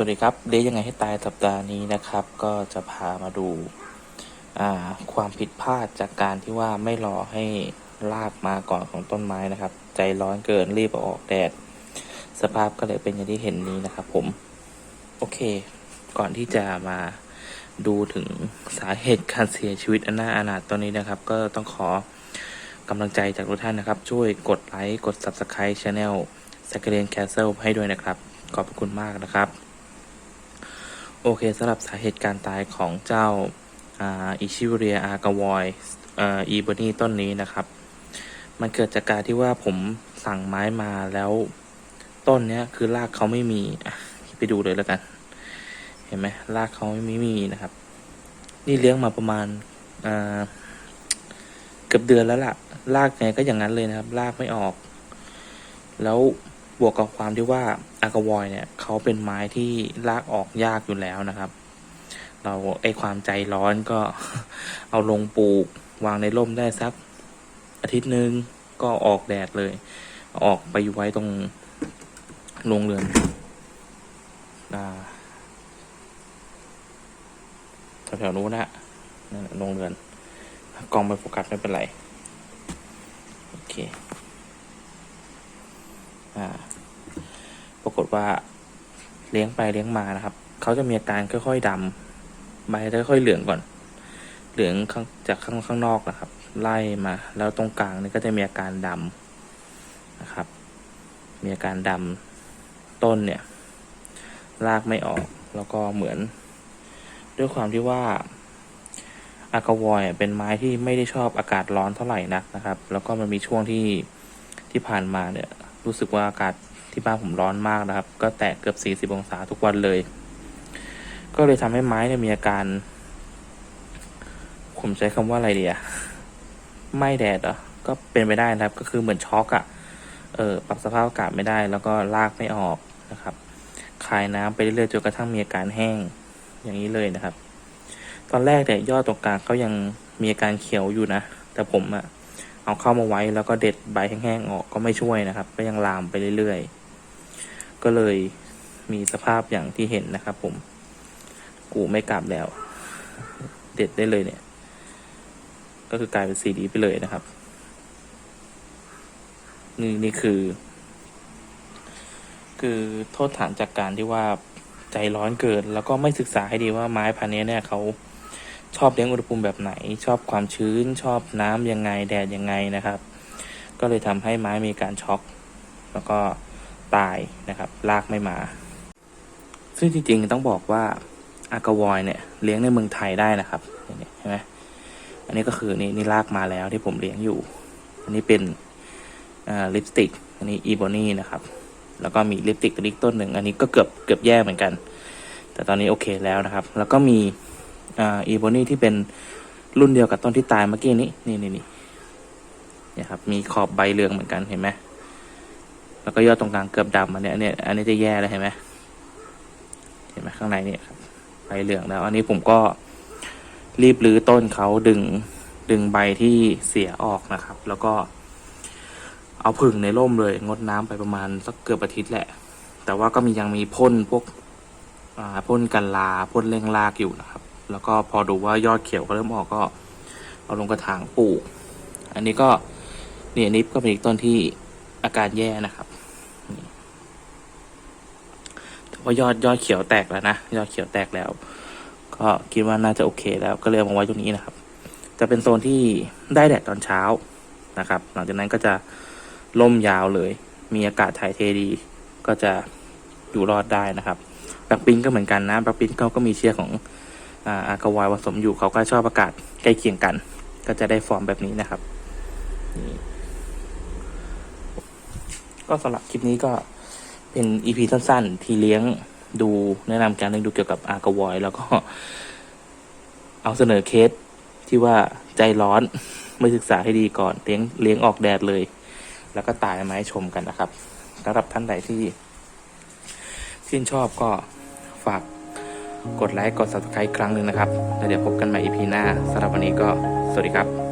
สวัสดีครับเลี้ยยังไงให้ตายสัปดาห์นี้นะครับ ก็จะพามาดูาความผิดพลาดจากการที่ว่าไม่รอให้รากมาก่อนของต้นไม้นะครับ ใจร้อนเกินรีบเอาออกแดด สภาพก็เลยเป็นอย่างที่เห็นนี้นะครับ ผม โอเค ก่อนที่จะมาดูถึงสาเหตุการเสียชีวิตอันน่าอนาถตัวนี้นะครับ ก็ต้องขอกำลังใจจากทุกท่านนะครับ ช่วยกดไลค์กด Subscribe Channel s a c r e n Castle ให้ด้วยนะครับ ขอบคุณมากนะครับ โอเคสำหรับสาเหตุการตายของเจ้าอิชิวเรียอากาวอยอีโบนีต้นนี้นะครับ มันเกิดจากการที่ว่าผมสั่งไม้มาแล้วต้นเนี้ยคือรากเขาไม่มีไปดูเลยแล้วกัน เห็นไหมรากเขาไม่มีนะครับ นี่เลี้ยงมาประมาณเกือบเดือนแล้วล่ะรากไงก็อย่างนั้นเลยนะครับรากไม่ออก แล้ว บวกกับความที่ว่าอากาวอยเนี่ยเขาเป็นไม้ที่ลากออกยากอยู่แล้วนะครับ เราไอความใจร้อนก็เอาลงปลูก วางในร่มได้สักอาทิตย์หนึ่งก็ออกแดดเลย ออกไปอยู่ไว้ตรงโรงเรือนแถวๆนู้นนะโรงเรือนกล้องไม่โฟกัสไม่เป็นไร โอเค อ่า ปรากฏว่าเลี้ยงไปเลี้ยงมานะครับ เขาจะมีอาการค่อยๆดำใบจะค่อยๆเหลืองก่อน เหลืองจากข้างข้างนอกนะครับ ไล่มา แล้วตรงกลางนี่ก็จะมีอาการดำนะครับ มีอาการดำต้นเนี่ยรากไม่ออกแล้วก็เหมือน ด้วยความที่ว่าอากาวอยเป็นไม้ที่ไม่ได้ชอบอากาศร้อนเท่าไหร่นักนะครับ แล้วก็มันมีช่วงที่ที่ผ่านมาเนี่ย รู้สึกว่าอากาศที่บ้านผมร้อนมากนะครับ ก็แตะเกือบ 40 องศาทุกวันเลย ก็เลยทำให้ไม้เนี่ยมีอาการ ผมใช้คำว่าอะไรเดีอะไม่แดดเหรอก็เป็นไปได้นะครับ ก็คือเหมือนช็อกอะเออปรับสภาพอากาศไม่ได้ แล้วก็ลากไม่ออกนะครับ คายน้ำไปเรื่อยๆจนกระทั่งมีอาการแห้งอย่างนี้เลยนะครับ ตอนแรกเนี่ยอดตรงกลางเขายังมีอาการเขียวอยู่นะ แต่ผมอะ เอาเข้ามาไว้แล้วก็เด็ดใบแห้งๆออกก็ไม่ช่วยนะครับ ก็ยังลามไปเรื่อยๆ ก็เลยมีสภาพอย่างที่เห็นนะครับ ผม กูไม่กลับแล้ว เด็ดได้เลยเนี่ย ก็คือกลายเป็นสีดีไปเลยนะครับ นี่นี่คือ คือโทษฐานจากการที่ว่าใจร้อนเกิน แล้วก็ไม่ศึกษาให้ดีว่าไม้พันธุ์นี้เนี่ยเขา ชอบเลี้ยงอุณหภูมิแบบไหน ชอบความชื้น ชอบน้ำยังไงแดดยังไงนะครับ ก็เลยทำให้ไม้มีการช็อก แล้วก็ตายนะครับรากไม่มา ซึ่งจริงๆต้องบอกว่าอากาวอยเนี่ยเลี้ยงในเมืองไทยได้นะครับเห็นไหมอันนี้ก็คือนี่นี่รากมาแล้วที่ผมเลี้ยงอยู่ อันนี้เป็นลิปสติก อันนี้อีโบนี่นะครับ แล้วก็มีลิปสติกตัวนี้ต้นหนึ่ง อันนี้ก็เกือบเกือบแย่เหมือนกัน แต่ตอนนี้โอเคแล้วนะครับ แล้วก็มี อ่าอีโบนี่ที่เป็นรุ่นเดียวกับต้นที่ตายเมื่อกี้นี้ นี่นี่นี่นี่ครับ มีขอบใบเหลืองเหมือนกันเห็นไหมแล้วก็ยอดตรงกลางเกือบดำอันเนี้ยเนี่ยอันนี้จะแย่แล้วเห็นไหมเห็นไหมข้างในเนี่ยครับใบเหลืองแล้ว อันนี้ผมก็รีบรื้อต้นเขาดึงดึงใบที่เสียออกนะครับ แล้วก็เอาผึ่งในร่มเลย งดน้ำไปประมาณสักเกือบอาทิตย์แหละ แต่ว่าก็มียังมีพ่นพวกอ่าพ่นกันลาพ่นเร่งรากอยู่นะครับ แล้วก็พอดูว่ายอดเขียวก็เริ่มออกก็เอาลงกระถางปลูก อันนี้ก็เนี่ยอันนี้ก็เป็นอีกต้นที่อาการแย่นะครับแต่ว่ายอดยอดเขียวแตกแล้วนะยอดเขียวแตกแล้ว ก็คิดว่าน่าจะโอเคแล้วก็เลยเอามาไว้ตรงนี้นะครับ จะเป็นโซนที่ได้แดดตอนเช้านะครับ หลังจากนั้นก็จะล่มยาวเลย มีอากาศถ่ายเทดี ก็จะอยู่รอดได้นะครับแบล็คปิงก็เหมือนกันนะแบล็คปิงเขาก็มีเชือกของ อากาวายผสมอยู่เขาก็ชอบอากาศใกล้เคียงกัน ก็จะได้ฟอร์มแบบนี้นะครับก็สำหรับคลิปนี้ก็เป็นอีพีสั้นๆ ที่เลี้ยงดูแนะนำการเลี้ยงดูเกี่ยวกับอากาวอย แล้วก็ เอาเสนอเคสที่ว่าใจร้อนไม่ศึกษาให้ดีก่อนเลี้ยงเลี้ยงออกแดดเลย แล้วก็ตายมาให้ชมกันนะครับสำหรับท่านใดที่ชื่นชอบก็ฝาก กดไลค์กด subscribe ครั้งหนึ่งนะครับ แล้วเดี๋ยวพบกันใหม่ EP หน้าสำหรับวันนี้ก็สวัสดีครับ